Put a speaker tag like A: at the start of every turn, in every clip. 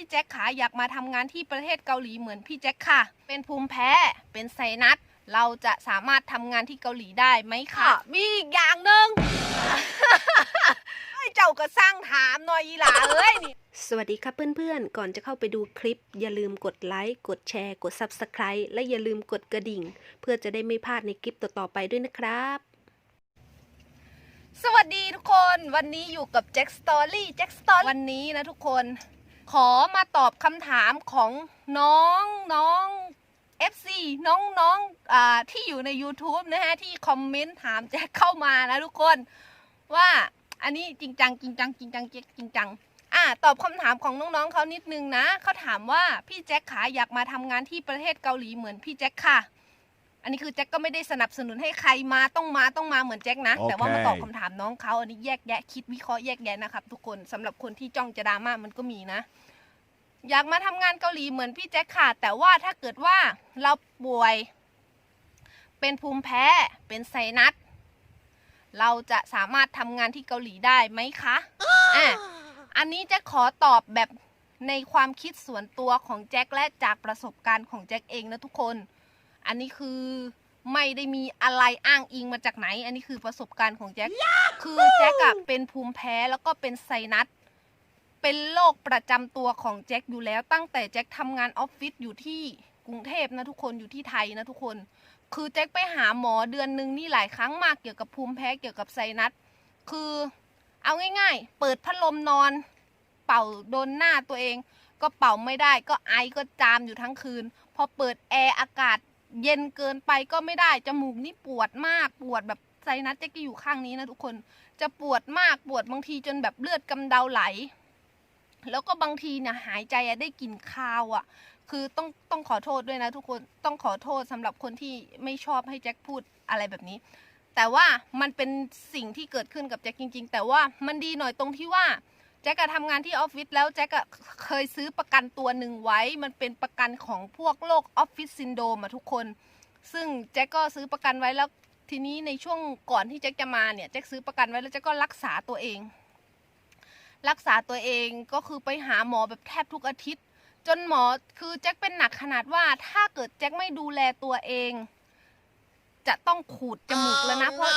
A: พี่แจ็คขาอยากมาทำงานที่ประเทศเกาหลีเหมือนพี่แจ็คค่ะ เป็นภูมิแพ้ เป็นไซนัส เราจะสามารถทำงานที่เกาหลีได้ไหมคะ มีอีกอย่างหนึ่งเจ้าก็สร้างถามหน่อยอีหล่าเอ้ยนี่
B: สวัสดีครับเพื่อนๆ ก่อนจะเข้าไปดูคลิป อย่าลืมกดไลค์ กดแชร์ กด Subscribe และอย่าลืมกดกระดิ่ง เพื่อจะได้ไม่พลาดในคลิปต่อๆไปด้วยนะครับ
A: สวัสดีทุกคน วันนี้อยู่กับแจ็คสตอรี่แจ็คสตอรี่วันนี้นะทุกคน ขอมาตอบคำถามของน้องน้อง FC น้องน้องอ่าที่อยู่ใน YouTube นะฮะ ที่คอมเมนต์ถามแจ็คเข้ามานะทุกคนว่าอันนี้จริงจังจริงจังจริงจังแจ็คจริงจังอ่าตอบคำถามของน้องๆเขานิดนึงนะเขาถามว่าพี่แจ็คขาอยากมาทำงานที่ประเทศเกาหลีเหมือนพี่แจ็คค่ะ อันนี้คือแจ็คก็ไม่ได้สนับสนุนให้ใครมาต้องมาต้องมาเหมือนแจ็คนะ
C: โอเค
A: แต่ว่ามาตอบคำถามน้องเขาอันนี้แยกแยะคิดวิเคราะห์แยกแยะนะครับทุกคนสำหรับคนที่จ้องจะดราม่ามันก็มีนะ อยากมาทำงานเกาหลีเหมือนพี่แจ็คค่ะ แต่ว่าถ้าเกิดว่าเราป่วย เป็นภูมิแพ้ เป็นไซนัส เราจะสามารถทำงานที่เกาหลีได้ไหมคะ อะ อันนี้แจ็คขอตอบแบบในความคิดส่วนตัวของแจ็คและจากประสบการณ์ของแจ็คเองนะทุกคน อันนี้คือไม่ได้มีอะไรอ้างอิงมาจากไหน อันนี้คือประสบการณ์ของแจ็ค คือแจ็คอะเป็นภูมิแพ้แล้วก็เป็นไซนัส เป็นโรคประจำตัวของแจ็คอยู่แล้วตั้งแต่แจ็คทำงานออฟฟิศอยู่ที่กรุงเทพนะทุกคนอยู่ที่ไทยนะทุกคน คือแจ็คไปหาหมอเดือนหนึ่งนี่หลายครั้งมากเกี่ยวกับภูมิแพ้เกี่ยวกับไซนัสคือเอาง่าย ๆ เปิดพัดลมนอน เป่าโดนหน้าตัวเอง ก็เป่าไม่ได้ก็ไอก็จามอยู่ทั้งคืน พอเปิดแอร์อากาศเย็นเกินไปก็ไม่ได้จมูกนี่ปวดมากปวดแบบไซนัสแจ็คก็อยู่ข้างนี้นะทุกคน จะปวดมากปวดบางทีจนแบบเลือดกำเดาไหล แล้วก็บางทีเนี่ยหายใจได้กลิ่นคาวอะ่ะ คือต้องต้องขอโทษด้วยนะทุกคนต้องขอโทษสำหรับคนที่ไม่ชอบให้แจ็คพูดอะไรแบบนี้ แต่ว่ามันเป็นสิ่งที่เกิดขึ้นกับแจ็คจริง ๆ แต่ว่ามันดีหน่อยตรงที่ว่าแจ็คอะทำงานที่ออฟฟิศแล้วแจ็คเคยซื้อประกันตัวหนึ่งไว้ มันเป็นประกันของพวกโรคออฟฟิศซินโดมอะทุกคน ซึ่งแจ็คก็ซื้อประกันไว้แล้วทีนี้ในช่วงก่อนที่แจ็คจะมาเนี่ยแจ็คซื้อประกันไว้แล้วแจ็คก็รักษาตัวเอง รักษาตัวเองก็คือไปหาหมอแบบแทบทุกอาทิตย์ จนหมอคือแจ็คเป็นหนักขนาดว่าถ้าเกิดแจ็คไม่ดูแลตัวเอง จะต้องขูดจมูกแล้วนะเพราะ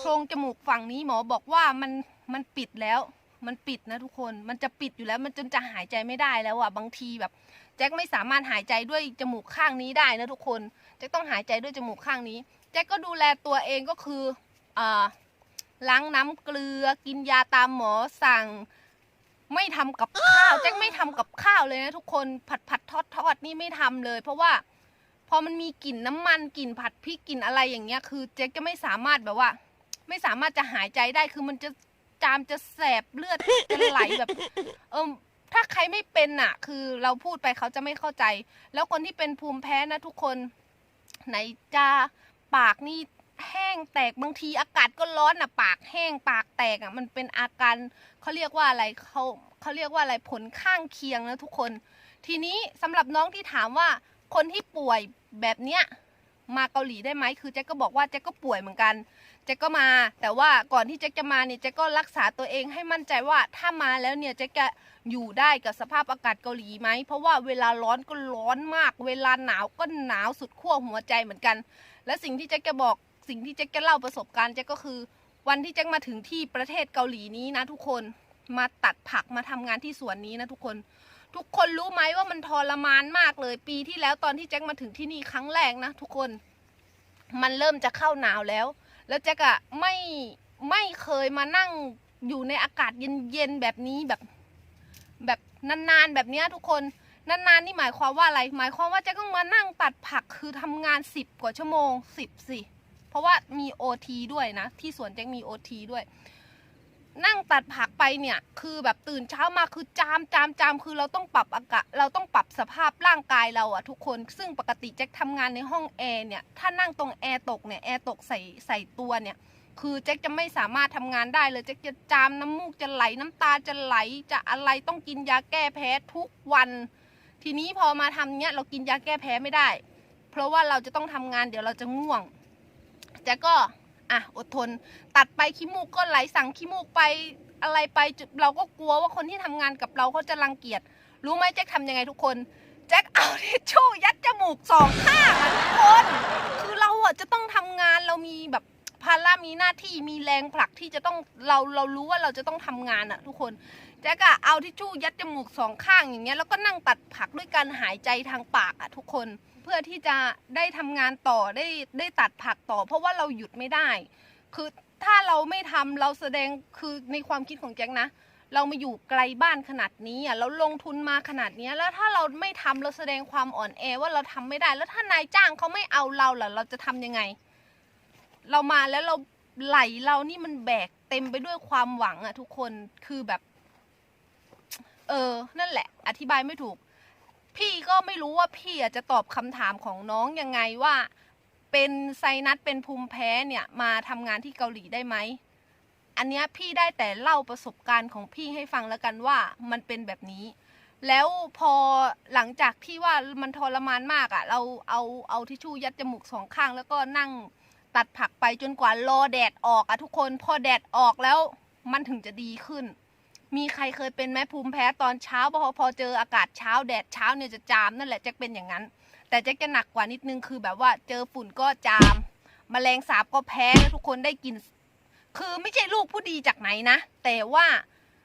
A: โพรงจมูกฝั่งนี้หมอบอกว่ามันมันปิดแล้ว มันปิดนะทุกคนมันจะปิดอยู่แล้ว มันจนจะหายใจไม่ได้แล้วอะบางทีแบบ แจ็คไม่สามารถหายใจด้วยจมูกข้างนี้ได้นะทุกคนแจ็คต้องหายใจด้วยจมูกข้างนี้แจ็คก็ดูแลตัวเองก็คืออ่า ล้างน้ำเกลือกินยาตามหมอสั่ง ไม่ทำกับข้าวแจ็คไม่ทำกับข้าวเลยนะทุกคนผัดผัดทอดทอดนี่ไม่ทำเลย เพราะว่าพอมันมีกลิ่นน้ำมันกลิ่นผัดพริกกลิ่นอะไรอย่างเงี้ย คือแจ็คจะไม่สามารถแบบว่า ไม่สามารถจะหายใจได้คือมันจะจามจะแสบเลือดจะไหลแบบ เออถ้าใครไม่เป็นอะ คือเราพูดไปเขาจะไม่เข้าใจ แล้วคนที่เป็นภูมิแพ้นะทุกคน ไหนจะปากนี่ แห้งแตกบางทีอากาศก็ร้อนอะ ปากแห้งปากแตกอะมันเป็นอาการเขาเรียกว่าอะไรเขาเขาเรียกว่าอะไรผลข้างเคียงนะทุกคน ทีนี้สำหรับน้องที่ถามว่าคนที่ป่วยแบบเนี้ยมาเกาหลีได้ไหมคือแจ็คก็บอกว่าแจ็คก็ป่วยเหมือนกันแจ็คก็มา แต่ว่าก่อนที่แจ็คจะมาเนี่ยแจ็คก็รักษาตัวเองให้มั่นใจว่าถ้ามาแล้วเนี่ยแจ็คจะอยู่ได้กับสภาพอากาศเกาหลีไหมเพราะว่าเวลาร้อนก็ร้อนมาก เวลาหนาวก็หนาวสุดขั้วหัวใจเหมือนกัน และสิ่งที่แจ็คจะบอก สิ่งที่แจ็คจะเล่าประสบการณ์แจ็คก็คือ วันที่แจ็คมาถึงที่ประเทศเกาหลีนี้นะทุกคนมาตัดผักมาทำงานที่สวนนี้นะทุกคน ทุกคนรู้ไหมว่ามันทรมานมากเลย ปีที่แล้วตอนที่แจ็คมาถึงที่นี่ครั้งแรกนะทุกคน มันเริ่มจะเข้าหนาวแล้ว แล้วแจ็คอะไม่ไม่เคยมานั่งอยู่ในอากาศเย็นๆแบบนี้แบบ แบบนานๆแบบนี้ทุกคนนานๆนี่หมายความว่าอะไร หมายความว่าแจ็คต้องมานั่งตัดผักคือทำงานสิบกว่าชั่วโมงสิบสิ เพราะว่ามีโอทีด้วยนะ ที่สวนแจ็คมีโอทีด้วย นั่งตัดผักไปเนี่ย คือแบบตื่นเช้ามาคือจามจามจามคือเราต้องปรับอากาศเราต้องปรับสภาพร่างกายเราอะทุกคนซึ่งปกติแจ็คทำงานในห้องแอร์เนี่ยถ้านั่งตรงแอร์ตกเนี่ยแอร์ตกใส่ใส่ตัวเนี่ยคือแจ็คจะไม่สามารถทำงานได้เลยแจ็คจะจามน้ำมูกจะไหลน้ำตาจะไหลจะอะไรต้องกินยาแก้แพ้ทุกวัน ทีนี้พอมาทำเนี้ยเรากินยาแก้แพ้ไม่ได้ เพราะว่าเราจะต้องทำงานเดี๋ยวเราจะง่วง แจ็คก็อะอดทนตัดไปขี้มูกก็ไหลสั่งขี้มูกไปอะไรไปจุดเราก็กลัวว่าคนที่ทำงานกับเราเขาจะรังเกียจรู้ไหมแจ็คทำยังไงทุกคนแจ็คเอาทิชชู่ยัดจมูกสองข้างอะทุกคนคือเราอะจะต้องทำงานเรามีแบบภาระมีหน้าที่มีแรงผลักที่จะต้องเราเรารู้ว่าเราจะต้องทำงานอะทุกคนแจ็คอะเอาทิชชู่ยัดจมูกสองข้างอย่างเงี้ยแล้วก็นั่งตัดผักด้วยการหายใจทางปากอะทุกคน เพื่อที่จะได้ทำงานต่อได้ได้ตัดผักต่อ เพราะว่าเราหยุดไม่ได้ คือถ้าเราไม่ทำเราแสดงคือในความคิดของแจ็คนะ เรามาอยู่ไกลบ้านขนาดนี้อะเราลงทุนมาขนาดเนี้ยแล้วถ้าเราไม่ทำเราแสดงความอ่อนแอว่าเราทำไม่ได้ แล้วถ้านายจ้างเขาไม่เอาเราล่ะเราจะทำยังไง เรามาแล้วเราไหลเรานี่มันแบกเต็มไปด้วยความหวังอะทุกคนคือแบบ เออ นั่นแหละ อธิบายไม่ถูก พี่ก็ไม่รู้ว่าพี่อะจะตอบคำถามของน้องยังไงว่า เป็นไซนัสเป็นภูมิแพ้เนี่ยมาทำงานที่เกาหลีได้ไหมอันเนี้ยพี่ได้แต่เล่าประสบการณ์ของพี่ให้ฟังแล้วกันว่ามันเป็นแบบนี้ แล้วพอหลังจากที่ว่ามันทรมานมากอะ่ะ เราเอาเอาทิชชู่ยัดจมูกสองข้าง แล้วก็นั่งตัดผักไปจนกว่ารอแดดออกอะทุกคน พอแดดออกแล้วมันถึงจะดีขึ้น มีใครเคยเป็นไหมภูมิแพ้ตอนเช้าพอพอเจออากาศเช้าแดดเช้าเนี่ยจะจามนั่นแหละจะเป็นอย่างนั้น แต่แจะจะหนักกว่านิดนึงคือแบบว่าเจอฝุ่นก็จามแมลงสาบก็แพ้ทุกคนได้กลิน คือไม่ใช่ลูกผู้ดีจากไหนนะ แต่ว่า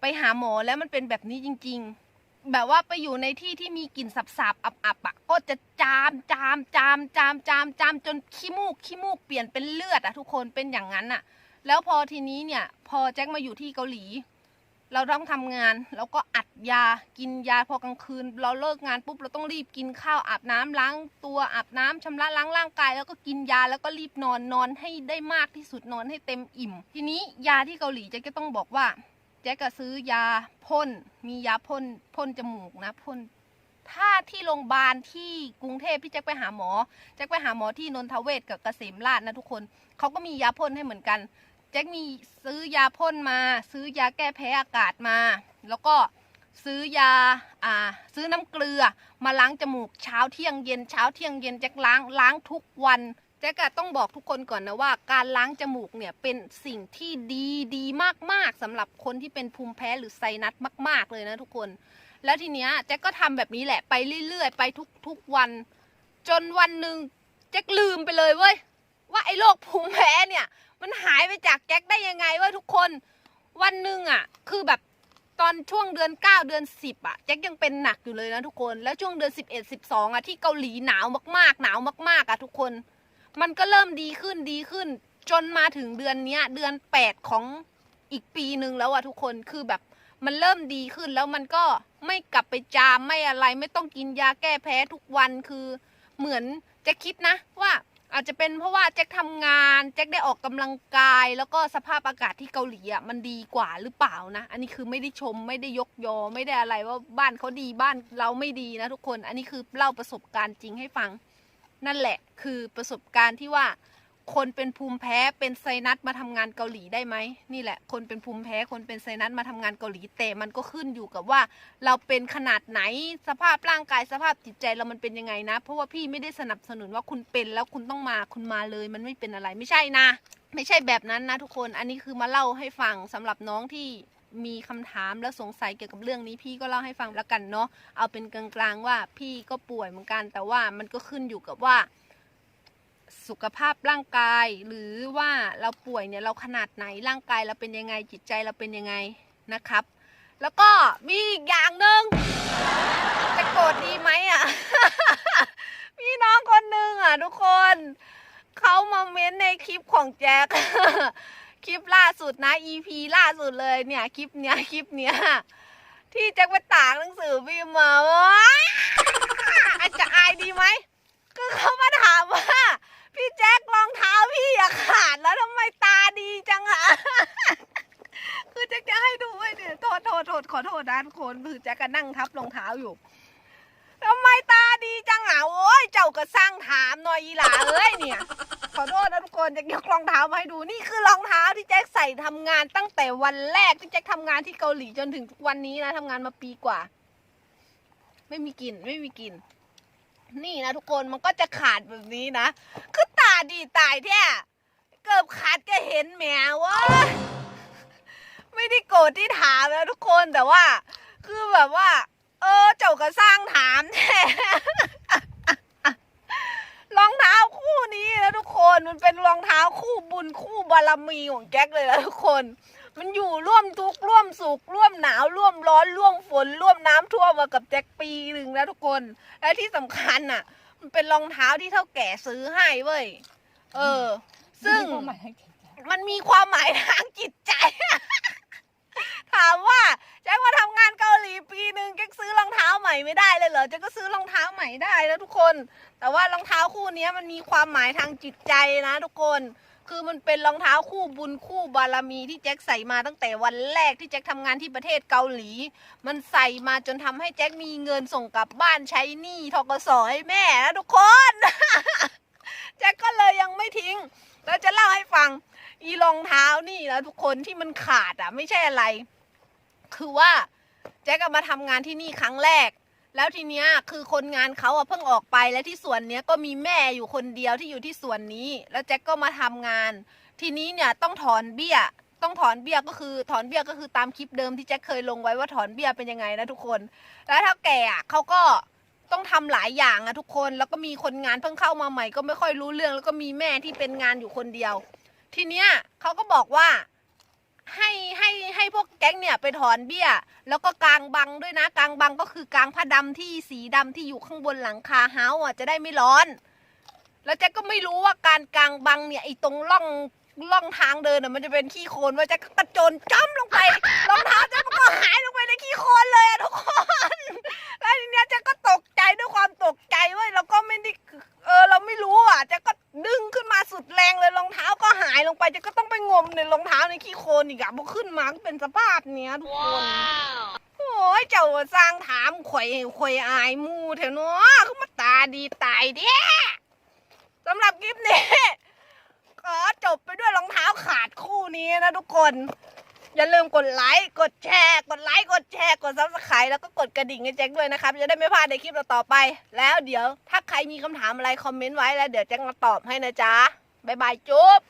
A: ไปหาหมอแล้วมันเป็นแบบนี้จริง ๆ แบบว่าไปอยู่ในที่ที่มีกลิ่นสับๆอับๆอะก็จะจามจามจามจามจามจามจนขี้มูกขี้มูกเปลี่ยนเป็นเลือดอะทุกคนเป็นอย่างนั้นอะแล้วพอทีนี้เนี่ย พอแจ็คมาอยู่ที่เกาหลี เราต้องทำงานเราก็อัดยากินยาพอกลางคืน เราเลิกงานปุ๊บเราต้องรีบกินข้าวอาบน้ำล้างตัวอาบน้ำชำระล้างร่างกาย แล้วก็กินยาแล้วก็รีบนอนนอนให้ได้มากที่สุดนอนให้เต็มอิ่ม ทีนี้ยาที่เกาหลีแจ็คก็ต้องบอกว่าแจ็คก็ซื้อยาพ่นมียาพ่นพ่นจมูกนะพ่นถ้าที่โรงพยาบาลที่กรุงเทพพี่แจ็คไปหาหมอแจ็คไปหาหมอที่นนทเวศกับเกษมราชนะทุกคนเขาก็มียาพ่นให้เหมือนกัน แจ็คมีซื้อยาพ่นมา ซื้อยาแก้แพ้อากาศมา แล้วก็ซื้อยาอ่าซื้อน้ำเกลือมาล้างจมูกเช้าเที่ยงเย็นเช้าเที่ยงเย็นแจ็คล้างล้างทุกวันแจ็คอะต้องบอกทุกคนก่อนนะว่า การล้างจมูกเนี่ยเป็นสิ่งที่ดีดีมากๆสำหรับคนที่เป็นภูมิแพ้หรือไซนัสมาก ๆ เลยนะทุกคน แล้วทีเนี้ยแจ็คก็ทำแบบนี้แหละไปเรื่อยๆ ไปทุกทุกวัน จนวันหนึ่งแจ็คลืมไปเลยเว้ยว่าไอ้โรคภูมิแพ้เนี่ย มันหายไปจากแจ็คได้ยังไงวะทุกคนวันหนึ่งอะ คือแบบตอนช่วงเดือน 9 เดือน 10อะแจ็คยังเป็นหนักอยู่เลยนะทุกคนแล้วช่วงเดือน 11 12อะที่เกาหลีหนาวมากๆ หนาวมากๆอะทุกคน มันก็เริ่มดีขึ้นดีขึ้น จนมาถึงเดือนเนี้ย เดือน 8 ของอีกปีหนึ่งแล้วอะทุกคนคือแบบมันเริ่มดีขึ้นแล้วมันก็ไม่กลับไปจามไม่อะไร ไม่ต้องกินยาแก้แพ้ทุกวันคือเหมือนแจ็คคิดนะว่า อาจจะเป็นเพราะว่าแจ็คทำงานแจ็คได้ออกกำลังกาย แล้วก็สภาพอากาศที่เกาหลีอะมันดีกว่าหรือเปล่านะ อันนี้คือไม่ได้ชมไม่ได้ยกยอไม่ได้อะไรว่าบ้านเขาดีบ้านเราไม่ดีนะทุกคน อันนี้คือเล่าประสบการณ์จริงให้ฟัง นั่นแหละคือประสบการณ์ที่ว่า คนเป็นภูมิแพ้เป็นไซนัสมาทำงานเกาหลีได้ไหมนี่แหละ คนเป็นภูมิแพ้คนเป็นไซนัสมาทำงานเกาหลีแต่มันก็ขึ้นอยู่กับว่า เราเป็นขนาดไหนสภาพร่างกายสภาพจิตใจเรามันเป็นยังไงนะ เพราะว่าพี่ไม่ได้สนับสนุนว่าคุณเป็นแล้วคุณต้องมาคุณมาเลย มันไม่เป็นอะไรไม่ใช่นะ ไม่ใช่แบบนั้นนะทุกคนอันนี้คือมาเล่าให้ฟังสำหรับน้องที่มีคำถามและสงสัยเกี่ยวกับเรื่องนี้พี่ก็เล่าให้ฟังแล้วกันเนาะเอาเป็นกลางๆว่าพี่ก็ป่วยเหมือนกันแต่ว่ามันก็ขึ้นอยู่กับว่า สุขภาพร่างกาย หรือว่าเราป่วยเนี่ยเราขนาดไหนร่างกายเราเป็นยังไงจิตใจเราเป็นยังไงนะครับ แล้วก็มีอีกอย่างหนึ่งจะโกรธดีไหมอะพี่น้องคนหนึ่งอะทุกคนเขามาเม้นในคลิปของแจ็คคลิปล่าสุดนะ EP ล่าสุดเลยเนี่ยคลิปเนี้ยคลิปเนี้ยที่แจ็คไปตากหนังสือพิมพ์มาว้าอาจจะอายดีไหม คือเขามาถามว่า พี่แจ็ครองเท้าพี่อะขาดแล้วทำไมตาดีจังอะ คือแจ็คจะให้ดูไว้เนี่ยโทษโทษโทษขอโทษนะ ทุกคนคือแจ็คก็นั่งทับรองเท้าอยู่ทำไมตาดีจังอะโอ้ยเจ้าก็สร้างถามหน่อยอีหล่าเอ้ยเนี่ยขอโทษนะทุกคนแจ็คยกรองเท้ามาให้ดูนี่คือรองเท้าที่แจ็คใส่ทำงานตั้งแต่วันแรกที่แจ็คทำงานที่เกาหลีจนถึงวันนี้นะทำงานมาปีกว่า ไม่มีกลิ่นไม่มีกลิ่นนี่นะทุกคนมันก็จะขาดแบบนี้นะคือตาดีตายแท้เกือบขาดก็เห็นแหมเว่าไม่ได้โกรธที่ถามนะทุกคนแต่ว่า คือแบบว่า เออเจ้าก็สร้างถามแท้รองเท้าคู่นี้นะทุกคนมันเป็นรองเท้าคู่บุญคู่บารมีของแจ็คเลยนะทุกคน มันอยู่ร่วมทุกข์ร่วมสุขร่วมหนาวร่วมร้อนร่วมฝนร่วมน้ำท่วมมากับแจ็คปีหนึ่งนะทุกคน และที่สำคัญน่ะ มันเป็นรองเท้าที่เท่าแก่ซื้อให้เว้ยเออ ซึ่งมันมีความหมายทางจิตใจ ถามว่า ไม่ได้เลยเหรอแจ็คก็ซื้อรองเท้าใหม่ได้แล้วทุกคน แต่ว่ารองเท้าคู่นี้มันมีความหมายทางจิตใจนะ ทุกคน คือมันเป็นรองเท้าคู่บุญคู่บารมีที่แจ็คใส่มาตั้งแต่วันแรกที่แจ็คทำงานที่ประเทศเกาหลี มันใส่มาจนทำให้แจ็คมีเงินส่งกลับบ้านใช้หนี้ทกสให้แม่นะทุกคนแจ็คก็เลยยังไม่ทิ้ง แล้วจะเล่าให้ฟัง อีรองเท้านี่นะทุกคนที่มันขาดอะ ไม่ใช่อะไร คือว่าแจ็คมาทำงานที่นี่ครั้งแรก แล้วทีเนี้ยคือคนงานเขาอะเพิ่งออกไปและที่สวนเนี้ยก็มีแม่อยู่คนเดียวที่อยู่ที่สวนนี้ แล้วแจ็คก็มาทำงาน ทีนี้เนี่ยต้องถอนเบี้ย ต้องถอนเบี้ยก็คือถอนเบี้ยก็คือตามคลิปเดิมที่แจ็คเคยลงไว้ว่าถอนเบี้ยเป็นยังไงนะทุกคน แล้วถ้าแก่อะเขาก็ต้องทำหลายอย่างอะทุกคนแล้วก็มีคนงานเพิ่งเข้ามาใหม่ ก็ไม่ค่อยรู้เรื่อง แล้วก็มีแม่ที่เป็นงานอยู่คนเดียว ทีเนี้ยเขาก็บอกว่า ให้ให้ให้พวกแก๊งเนี่ยไปถอนเบี้ย แล้วก็กางบังด้วยนะกางบังก็คือกางผ้าดำที่สีดำที่อยู่ข้างบนหลังคาเฮาส์อะจะได้ไม่ร้อน แล้วแจ็คก็ไม่รู้ว่าการกางบังเนี่ยไอ้ตรงร่องร่องทางเดินอะมันจะเป็นขี้โคลนว่าแจ็คก็กระโจนจ้ำลงไปรองเท้าแจ็คมันก็หายลงไปในขี้โคลนเลยอะทุกคนแล้วทีเนี้ยแจ็คก็ตกใจด้วยความตกใจเว้ยเราก็ไม่ได้เออเราไม่รู้อะแจ็คก็ ดึงขึ้นมาสุดแรงเลยรองเท้าก็หายลงไปแจ็คก็ต้องไปงมในรองเท้าในขี้โคลนอีกอะพอขึ้นมาก็เป็นสภาพเนี้ยทุกคนโอ้ยเจ้าสร้างถามข่อยข่อยอายหมูเถอะเนาะเขามาตาดีตายเด้สำหรับคลิปนี้ขอจบไปด้วยรองเท้าขาดคู่นี้นะทุกคน อย่าลืมกดไลค์กดแชร์ กดไลค์กดแชร์กดซับสไครต์แล้วก็กดกระดิ่งให้แจ็คด้วยนะครับจะได้ไม่พลาดในคลิปเราต่อไป แล้วเดี๋ยวถ้าใครมีคำถามอะไรคอมเมนต์ไว้แล้วเดี๋ยวแจ็คมาตอบให้นะจ๊ะบ๊ายบายจุ๊บ